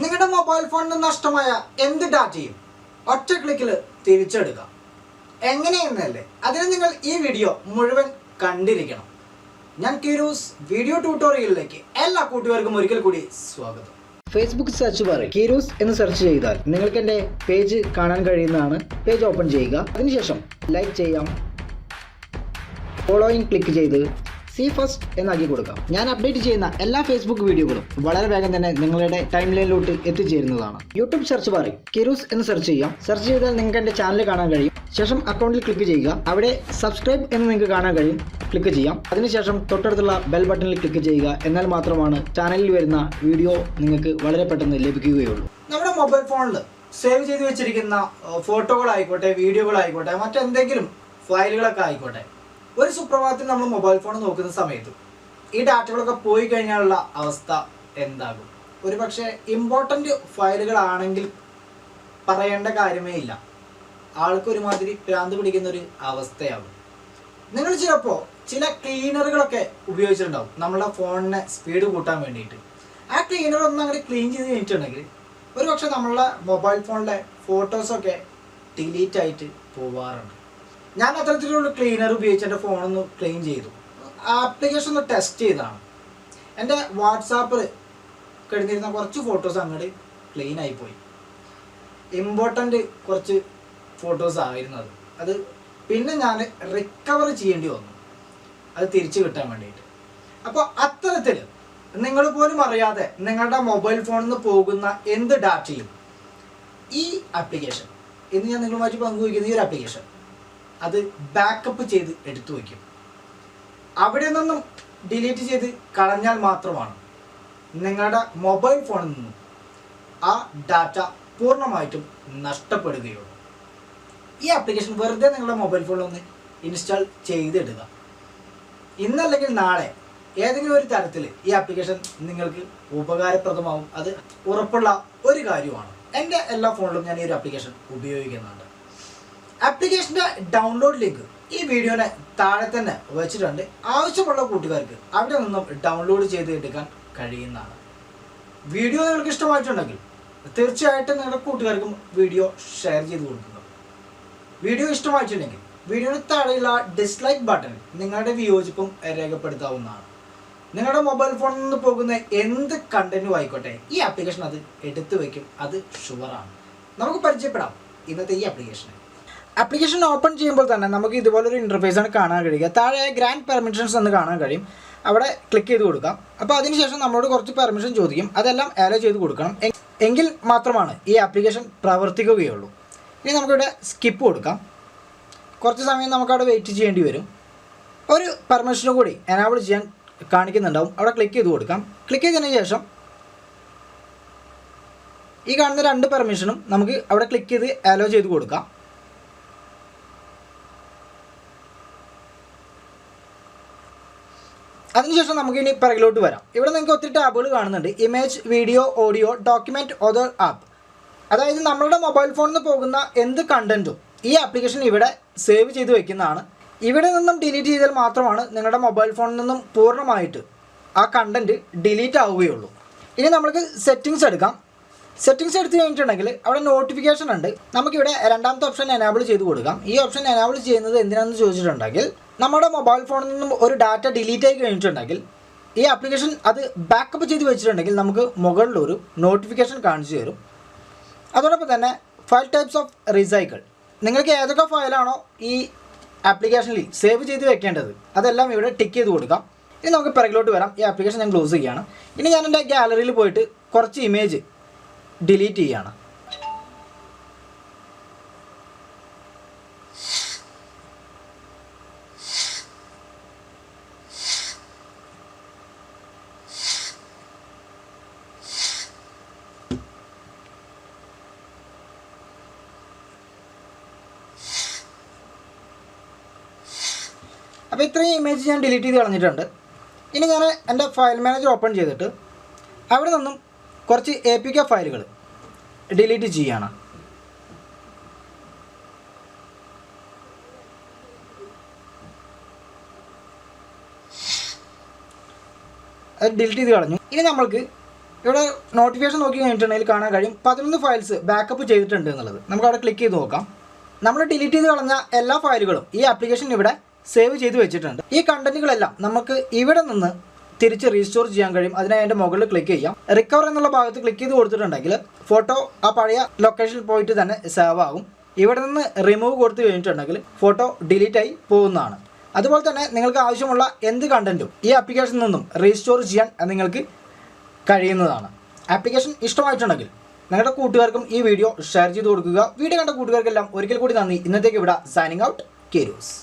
നിങ്ങളുടെ മൊബൈൽ ഫോണിൽ നഷ്ടമായ എന്ത് ഡാറ്റയും ഒറ്റ ക്ലിക്കിൽ തിരിച്ചെടുക്കാം. എങ്ങനെയെന്നല്ലേ? അതിന് നിങ്ങൾ ഈ വീഡിയോ മുഴുവൻ കണ്ടിരിക്കണം. ഞാൻ കിരൂസ് വീഡിയോ ട്യൂട്ടോറിയലിലേക്ക് എല്ലാ കൂട്ടുകാർക്കും ഒരിക്കൽ കൂടി സ്വാഗതം. ഫേസ്ബുക്ക് സെർച്ച് ബാർ കീരൂസ് എന്ന് സെർച്ച് ചെയ്താൽ നിങ്ങൾക്ക് എന്റെ പേജ് കാണാൻ കഴിയുന്നതാണ്. പേജ് ഓപ്പൺ ചെയ്യുക. അതിനുശേഷം ലൈക്ക് ചെയ്യാം. ഫോളോയിങ് ക്ലിക്ക് ചെയ്ത് സി ഫസ്റ്റ് എന്നാക്കി കൊടുക്കാം. ഞാൻ അപ്ഡേറ്റ് ചെയ്യുന്ന എല്ലാ ഫേസ്ബുക്ക് വീഡിയോകളും വളരെ വേഗം തന്നെ നിങ്ങളുടെ ടൈം ലൈനിലോട്ട് എത്തിച്ചേരുന്നതാണ് യൂട്യൂബ് സെർച്ച് ബാറിൽ കിരൂസ് എന്ന് സെർച്ച് ചെയ്യാം. സെർച്ച് ചെയ്താൽ നിങ്ങൾക്ക് എന്റെ ചാനൽ കാണാൻ കഴിയും. ശേഷം അക്കൗണ്ടിൽ ക്ലിക്ക് ചെയ്യുക. അവിടെ സബ്സ്ക്രൈബ് എന്ന് നിങ്ങൾക്ക് കാണാൻ കഴിയും. ക്ലിക്ക് ചെയ്യാം. അതിനുശേഷം തൊട്ടടുത്തുള്ള ബെൽ ബട്ടണിൽ ക്ലിക്ക് ചെയ്യുക. എന്നാൽ മാത്രമാണ് ചാനലിൽ വരുന്ന വീഡിയോ നിങ്ങൾക്ക് വളരെ പെട്ടെന്ന് ലഭിക്കുകയുള്ളൂ. നമ്മുടെ മൊബൈൽ ഫോണിൽ സേവ് ചെയ്ത് വെച്ചിരിക്കുന്ന ഫോട്ടോകളായിക്കോട്ടെ വീഡിയോകളായിക്കോട്ടെ മറ്റെന്തെങ്കിലും ഫയലുകളൊക്കെ ആയിക്കോട്ടെ. ഒരു സുപ്രഭാതത്തിൽ നമ്മൾ മൊബൈൽ ഫോൺ നോക്കുന്ന സമയത്ത് ഈ ഡാറ്റകളൊക്കെ പോയി കഴിഞ്ഞാലുള്ള അവസ്ഥ എന്താകും? ഒരു പക്ഷേ ഇമ്പോർട്ടന്റ് ഫയലുകളാണെങ്കിൽ പറയേണ്ട കാര്യമേ ഇല്ല. ആൾക്ക് ഒരുമാതിരി ഭ്രാന്ത് പിടിക്കുന്ന ഒരു അവസ്ഥയാകും. നിങ്ങൾ ചിലപ്പോൾ ചില ക്ലീനറുകളൊക്കെ ഉപയോഗിച്ചിട്ടുണ്ടാവും. നമ്മുടെ ഫോണിനെ സ്പീഡ് കൂട്ടാൻ വേണ്ടിയിട്ട്. ആ ക്ലീനർ ഒന്ന് അങ്ങനെ ക്ലീൻ ചെയ്ത് കഴിഞ്ഞിട്ടുണ്ടെങ്കിൽ ഒരു പക്ഷെ നമ്മളുടെ മൊബൈൽ ഫോണിലെ ഫോട്ടോസൊക്കെ ഡിലീറ്റ് ആയിട്ട് പോവാറുണ്ട്. ഞാൻ അത്തരത്തിലുള്ള ക്ലീനർ ഉപയോഗിച്ച് എന്റെ ഫോണൊന്ന് ക്ലീൻ ചെയ്തു. ആപ്ലിക്കേഷൻ ഒന്ന് ടെസ്റ്റ് ചെയ്തതാണ്. എന്റെ വാട്സാപ്പിൽ കിടന്നിരുന്ന കുറച്ച് ഫോട്ടോസ് അങ്ങോട്ട് ക്ലീൻ ആയിപ്പോയി. ഇമ്പോർട്ടന്റ് കുറച്ച് ഫോട്ടോസ് ആയിരുന്നു അത് അത് പിന്നെ ഞാൻ റിക്കവർ ചെയ്യേണ്ടി വന്നു. അത് തിരിച്ചു കിട്ടാൻ വേണ്ടിയിട്ട്. അപ്പോൾ അത്തരത്തിൽ നിങ്ങൾ പോലും അറിയാതെ നിങ്ങളുടെ മൊബൈൽ ഫോണിൽ നിന്ന് പോകുന്ന എന്ത് ഡാറ്റയും ഈ ആപ്ലിക്കേഷൻ ഇന്ന് ഞാൻ നിങ്ങളുമായിട്ട് പങ്കുവയ്ക്കുന്ന ഈ ഒരു ആപ്ലിക്കേഷൻ അത് ബാക്കപ്പ് ചെയ്ത് എടുത്തു വയ്ക്കും. അവിടെ നിന്നും ഡിലീറ്റ് ചെയ്ത് കളഞ്ഞാൽ മാത്രമാണ് നിങ്ങളുടെ മൊബൈൽ ഫോണിൽ നിന്നും ആ ഡാറ്റ പൂർണമായിട്ടും നഷ്ടപ്പെടുകയുള്ളൂ. ഈ ആപ്ലിക്കേഷൻ വെറുതെ നിങ്ങളുടെ മൊബൈൽ ഫോണിൽ ഒന്ന് ഇൻസ്റ്റാൾ ചെയ്തിടുക. ഇന്നല്ലെങ്കിൽ നാളെ ഏതെങ്കിലും ഒരു തരത്തിൽ ഈ ആപ്ലിക്കേഷൻ നിങ്ങൾക്ക് ഉപകാരപ്രദമാവും. അത് ഉറപ്പുള്ള ഒരു കാര്യമാണ്. എന്റെ എല്ലാ ഫോണിലും ഞാൻ ഈ ഒരു ആപ്ലിക്കേഷൻ ഉപയോഗിക്കുന്നുണ്ട്. ആപ്ലിക്കേഷന്റെ ഡൗൺലോഡ് ലിങ്ക് ഈ വീഡിയോനെ താഴെ തന്നെ വെച്ചിട്ടുണ്ട്. ആവശ്യമുള്ള കൂട്ടുകാർക്ക് അവിടെ നിന്നും ഡൗൺലോഡ് ചെയ്ത് എടുക്കാൻ കഴിയുന്നതാണ്. വീഡിയോ നിങ്ങൾക്ക് ഇഷ്ടമായിട്ടുണ്ടെങ്കിൽ തീർച്ചയായിട്ടും നിങ്ങളുടെ കൂട്ടുകാർക്കും വീഡിയോ ഷെയർ ചെയ്ത് കൊടുക്കുക. വീഡിയോ ഇഷ്ടമായിട്ടുണ്ടെങ്കിൽ വീഡിയോയുടെ താഴെയുള്ള ഡിസ്ലൈക്ക് ബട്ടൺ നിങ്ങളുടെ വിയോജിപ്പും രേഖപ്പെടുത്താവുന്നതാണ്. നിങ്ങളുടെ മൊബൈൽ ഫോണിൽ നിന്ന് പോകുന്ന എന്ത് കണ്ടന്റും ആയിക്കോട്ടെ ഈ ആപ്ലിക്കേഷൻ അത് എടുത്തു വയ്ക്കും അത് ഷുവറാണ് നമുക്ക് പരിചയപ്പെടാം ഇന്നത്തെ ഈ ആപ്ലിക്കേഷനെ ആപ്ലിക്കേഷൻ ഓപ്പൺ ചെയ്യുമ്പോൾ തന്നെ നമുക്ക് ഇതുപോലൊരു ഇന്റർഫേസ് ആണ് കാണാൻ കഴിയുക. താഴെ ഗ്രാൻഡ് പെർമിഷൻസ് എന്ന് കാണാൻ കഴിയും. അവിടെ ക്ലിക്ക് ചെയ്ത് കൊടുക്കാം. അപ്പോൾ അതിനുശേഷം നമ്മളോട് കുറച്ച് പെർമിഷൻ ചോദിക്കും. അതെല്ലാം അലോ ചെയ്ത് കൊടുക്കണം. എങ്കിൽ മാത്രമാണ് ഈ ആപ്ലിക്കേഷൻ പ്രവർത്തിക്കുകയുള്ളൂ. ഇനി നമുക്കിവിടെ സ്കിപ്പ് കൊടുക്കാം. കുറച്ച് സമയം നമുക്കവിടെ വെയിറ്റ് ചെയ്യേണ്ടി വരും. ഒരു പെർമിഷനും കൂടി എനാബിൾ ചെയ്യാൻ കാണിക്കുന്നുണ്ടാവും. അവിടെ ക്ലിക്ക് ചെയ്ത് കൊടുക്കാം. ക്ലിക്ക് ചെയ്തതിന് ശേഷം ഈ കാണുന്ന രണ്ട് പെർമിഷനും നമുക്ക് അവിടെ ക്ലിക്ക് ചെയ്ത് അലോ ചെയ്ത് കൊടുക്കാം. അതിനുശേഷം നമുക്ക് ഇനി പിറകിലോട്ട് വരാം. ഇവിടെ നിങ്ങൾക്ക് ഒത്തിരി ടാബുകൾ കാണുന്നുണ്ട്. Image video audio document other app അതായത് നമ്മളുടെ മൊബൈൽ ഫോണിൽ നിന്ന് പോകുന്ന എന്ത് കണ്ടന്റും ഈ ആപ്ലിക്കേഷൻ ഇവിടെ സേവ് ചെയ്ത് വെക്കുന്നതാണ്. ഇവിടെ നിന്നും ഡിലീറ്റ് ചെയ്താൽ മാത്രമാണ് നിങ്ങളുടെ മൊബൈൽ ഫോണിൽ നിന്നും പൂർണമായിട്ട് ആ കണ്ടന്റ് ഡിലീറ്റ് ആവുകയുള്ളൂ. ഇനി നമുക്ക് സെറ്റിങ്സ് എടുക്കാം. സെറ്റിങ്സ് എടുത്തു കഴിഞ്ഞിട്ടുണ്ടെങ്കിൽ അവിടെ നോട്ടിഫിക്കേഷൻ ഉണ്ട്. നമുക്കിവിടെ രണ്ടാമത്തെ ഓപ്ഷൻ എനാബിൾ ചെയ്ത് കൊടുക്കാം. ഈ ഓപ്ഷൻ എനാബിൾ ചെയ്യുന്നത് എന്തിനാണെന്ന് ചോദിച്ചിട്ടുണ്ടെങ്കിൽ നമ്മുടെ മൊബൈൽ ഫോണിൽ നിന്നും ഒരു ഡാറ്റ ഡിലീറ്റ് ആയി കഴിഞ്ഞിട്ടുണ്ടെങ്കിൽ ഈ ആപ്ലിക്കേഷൻ അത് ബാക്കപ്പ് ചെയ്ത് വെച്ചിട്ടുണ്ടെങ്കിൽ നമുക്ക് മുകളിൽ ഒരു നോട്ടിഫിക്കേഷൻ കാണിച്ചു തരും. അതോടൊപ്പം തന്നെ ഫയൽ ടൈപ്സ് ഓഫ് റീസൈക്കിൾ നിങ്ങൾക്ക് ഏതൊക്കെ ഫയലാണോ ഈ ആപ്ലിക്കേഷനിൽ സേവ് ചെയ്ത് വെക്കേണ്ടത് അതെല്ലാം ഇവിടെ ടിക്ക് ചെയ്ത് കൊടുക്കാം. ഇനി നമുക്ക് പിറകിലോട്ട് വരാം. ഈ ആപ്ലിക്കേഷൻ ഞാൻ ക്ലോസ് ചെയ്യുകയാണ്. ഇനി ഞാൻ എന്റെ ഗാലറിയിൽ പോയിട്ട് കുറച്ച് ഇമേജ് ഡിലീറ്റ് ചെയ്യുകയാണ്. അപ്പോൾ ഇത്രയും ഇമേജ് ഞാൻ ഡിലീറ്റ് ചെയ്ത് കളഞ്ഞിട്ടുണ്ട്. ഇനി ഞാൻ എന്റെ ഫയൽ മാനേജർ ഓപ്പൺ ചെയ്തിട്ട് അവിടെ നിന്നും കുറച്ച് എ പി കെ ഫയലുകൾ ഡിലീറ്റ് ചെയ്യുകയാണ് അത് ഡിലീറ്റ് ചെയ്ത് കളഞ്ഞു. ഇനി നമ്മൾക്ക് ഇവിടെ നോട്ടിഫിക്കേഷൻ നോക്കി കഴിഞ്ഞിട്ടുണ്ടെങ്കിൽ കാണാൻ കഴിയും പതിനൊന്ന് ഫയൽസ് ബാക്കപ്പ് ചെയ്തിട്ടുണ്ട് എന്നുള്ളത്. നമുക്ക് അവിടെ ക്ലിക്ക് ചെയ്ത് നോക്കാം. നമ്മൾ ഡിലീറ്റ് ചെയ്ത് കളഞ്ഞ എല്ലാ ഫയലുകളും ഈ ആപ്ലിക്കേഷൻ ഇവിടെ സേവ് ചെയ്ത് വെച്ചിട്ടുണ്ട്. ഈ കണ്ടന്റുകളെല്ലാം നമുക്ക് ഇവിടെ നിന്ന് തിരിച്ച് റീസ്റ്റോർ ചെയ്യാൻ കഴിയും. അതിനായി അതിന്റെ മുകളിൽ ക്ലിക്ക് ചെയ്യാം. റിക്കവർ എന്നുള്ള ഭാഗത്ത് ക്ലിക്ക് ചെയ്ത് കൊടുത്തിട്ടുണ്ടെങ്കിൽ ഫോട്ടോ ആ പഴയ ലൊക്കേഷനിൽ പോയിട്ട് തന്നെ സേവ് ആകും ഇവിടെ നിന്ന് റിമൂവ് കൊടുത്തു കഴിഞ്ഞിട്ടുണ്ടെങ്കിൽ ഫോട്ടോ ഡിലീറ്റ് ആയി പോകുന്നതാണ്. അതുപോലെ തന്നെ നിങ്ങൾക്ക് ആവശ്യമുള്ള എന്ത് കണ്ടന്റും ഈ ആപ്ലിക്കേഷനിൽ നിന്നും റീസ്റ്റോർ ചെയ്യാൻ നിങ്ങൾക്ക് കഴിയുന്നതാണ്. ആപ്ലിക്കേഷൻ ഇഷ്ടമായിട്ടുണ്ടെങ്കിൽ നിങ്ങളുടെ കൂട്ടുകാർക്കും ഈ വീഡിയോ ഷെയർ ചെയ്ത് കൊടുക്കുക. വീഡിയോ കണ്ട കൂട്ടുകാർക്കെല്ലാം ഒരിക്കൽ കൂടി നന്ദി. ഇന്നത്തേക്ക് ഇവിടെ സൈനിങ് ഔട്ട് കേരൂസ്